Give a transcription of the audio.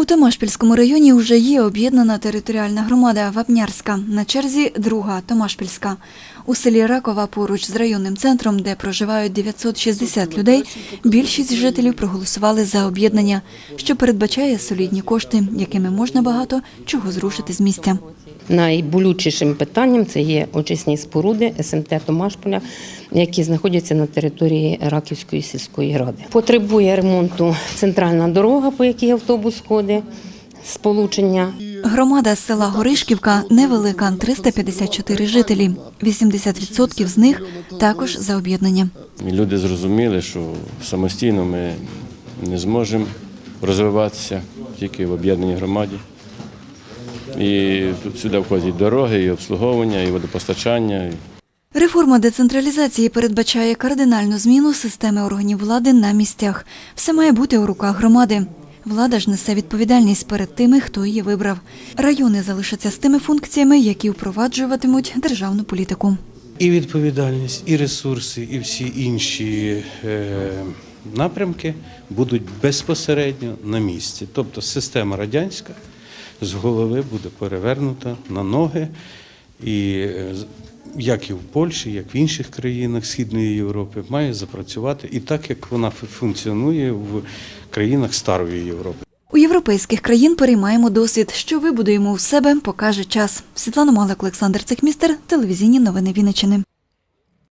У Томашпільському районі вже є об'єднана територіальна громада Вапнярська. На черзі друга Томашпільська. У селі Ракова поруч з районним центром, де проживають 960 людей, більшість жителів проголосували за об'єднання, що передбачає солідні кошти, якими можна багато чого зрушити з місця. Найболючішим питанням це є очисні споруди СМТ Томашполя, які знаходяться на території Раківської сільської ради. Потребує ремонту центральна дорога, по якій автобус ходить, сполучення. Громада села Горишківка невелика 354 жителі. 80% з них також за об'єднання. Люди зрозуміли, що самостійно ми не зможемо розвиватися тільки в об'єднаній громаді. І тут сюди входять дороги, і обслуговування, і водопостачання. Реформа децентралізації передбачає кардинальну зміну системи органів влади на місцях. Все має бути у руках громади. Влада ж несе відповідальність перед тими, хто її вибрав. Райони залишаться з тими функціями, які впроваджуватимуть державну політику. І відповідальність, і ресурси, і всі інші е, напрямки будуть безпосередньо на місці. Тобто система радянська з голови буде перевернута на ноги, і е, як і в Польщі, як в інших країнах Східної Європи, має запрацювати і так, як вона функціонує в країнах Старої Європи. У європейських країн переймаємо досвід. Що вибудуємо у себе, покаже час. Світлана Малик, Олександр Цехмістер, телевізійні новини Вінниччини.